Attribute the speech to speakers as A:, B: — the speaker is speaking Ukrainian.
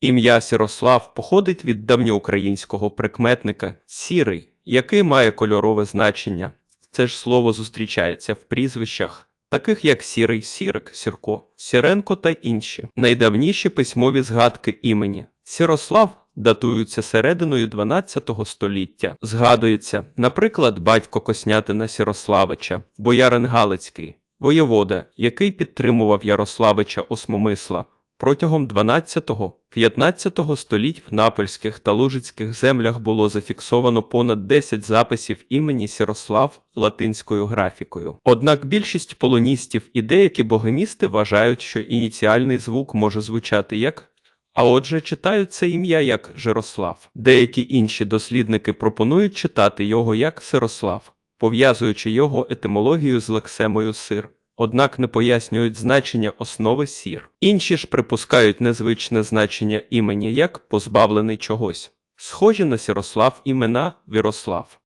A: Ім'я Сірослав походить від давньоукраїнського прикметника сірий, який має кольорове значення. Це ж слово зустрічається в прізвищах, таких як сірий, сірик, сірко, сіренко та інші. Найдавніші письмові згадки імені Сірослав датуються серединою 12 століття. Згадується, наприклад, батько Коснятина Сірославича, боярин Галицький, воєвода, який підтримував Ярославича Осмомисла. Протягом 12-15 століть в напольських та лужицьких землях було зафіксовано понад 10 записів імені Сірослав латинською графікою. Однак більшість полоністів і деякі богемісти вважають, що ініціальний звук може звучати як а отже читають це ім'я як Жирослав. Деякі інші дослідники пропонують читати його як Сирослав, пов'язуючи його етимологію з лексемою сир. Однак не пояснюють значення основи сір. Інші ж припускають незвичне значення імені як позбавлений чогось. Схожі на Сірослав імена Вірослав.